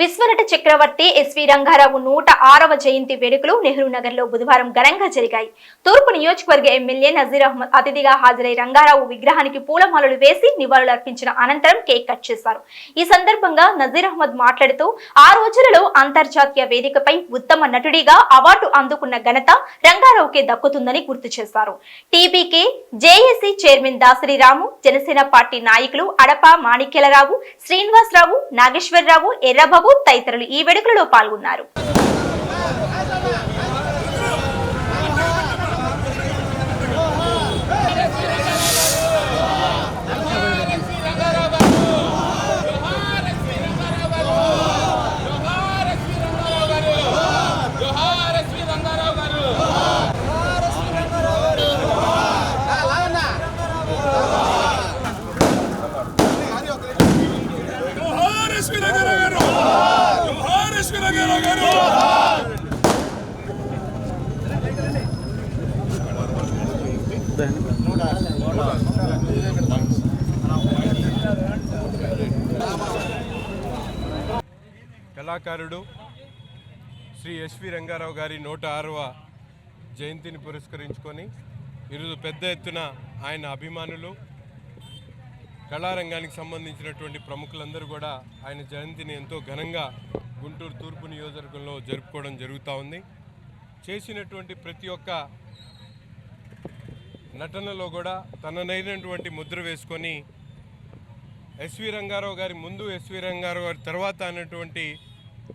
విశ్వనట చక్రవర్తి SV Rangarao నూట ఆరవ జయంతి వేడుకలు నెహ్రూ నగర్లో బుధవారం ఘనంగా జరిగాయి. తూర్పు నియోజకవర్గ ఎమ్మెల్యే నజీర్ అహ్మద్ అతిథిగా హాజరై రంగారావు విగ్రహానికి పూలమాలలు వేసి నివాళులర్పించిన అనంతరం కేక్ కట్ చేశారు. ఈ సందర్భంగా నజీర్ అహ్మద్ మాట్లాడుతూ ఆ రోజులలో అంతర్జాతీయ వేదికపై ఉత్తమ నటుడిగా అవార్డు అందుకున్న ఘనత రంగారావుకే దక్కుతుందని గుర్తు చేశారు. TBK JAC chairman Dasari Ramu Janasena party నాయకులు అడప మాణిక్యలరావు శ్రీనివాసరావు నాగేశ్వరరావు ఎర్రబాబు తదితరులు ఈ వేడుకలలో పాల్గొన్నారు జోహార్ ఎస్వి రంగారావు గారు జోహార్ ఎస్వి రంగారావు గారు జోహార్ ఎస్వి రంగారావు గారు కళాకారుడు శ్రీ ఎస్వి రంగారావు గారి నూట ఆరవ జయంతిని పురస్కరించుకొని ఈరోజు పెద్ద ఎత్తున ఆయన అభిమానులు కళారంగానికి సంబంధించినటువంటి ప్రముఖులందరూ కూడా ఆయన జయంతిని ఎంతో ఘనంగా గుంటూరు తూర్పు నియోజకవర్గంలో జరుపుకోవడం జరుగుతూ ఉంది. చేసినటువంటి ప్రతి ఒక్క నటనలో కూడా తననైనటువంటి ముద్ర వేసుకొని ఎస్వి రంగారావు గారి ముందు ఎస్వి రంగారావు గారి తర్వాత అన్నటువంటి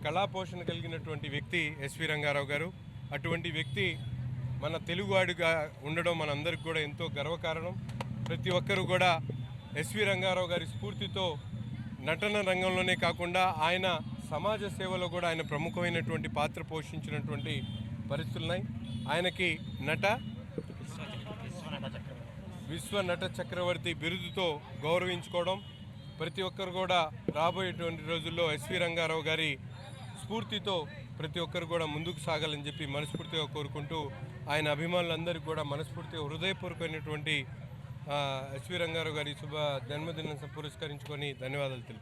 కళాపోషణ కలిగినటువంటి వ్యక్తి ఎస్వి రంగారావు గారు. అటువంటి వ్యక్తి మన తెలుగువాడిగా ఉండడం మనందరికి కూడా ఎంతో గర్వకారణం. ప్రతి ఒక్కరూ కూడా ఎస్వి రంగారావు గారి స్ఫూర్తితో నటన రంగంలోనే కాకుండా ఆయన సమాజ సేవలో కూడా ఆయన ప్రముఖమైనటువంటి పాత్ర పోషించినటువంటి పరిస్థితులున్నాయి ఆయనకి నట విశ్వ నట చక్రవర్తి బిరుదుతో గౌరవించుకోవడం ప్రతి ఒక్కరు కూడా రాబోయేటువంటి రోజుల్లో ఎస్వి రంగారావు గారి స్ఫూర్తితో ప్రతి ఒక్కరు కూడా ముందుకు సాగాలని చెప్పి మనస్ఫూర్తిగా కోరుకుంటూ ఆయన అభిమానులందరికీ కూడా మనస్ఫూర్తిగా హృదయపూర్వకమైనటువంటి ఎస్వి రంగారావు గారి శుభ జన్మదినం పురస్కరించుకొని ధన్యవాదాలు తెలుపు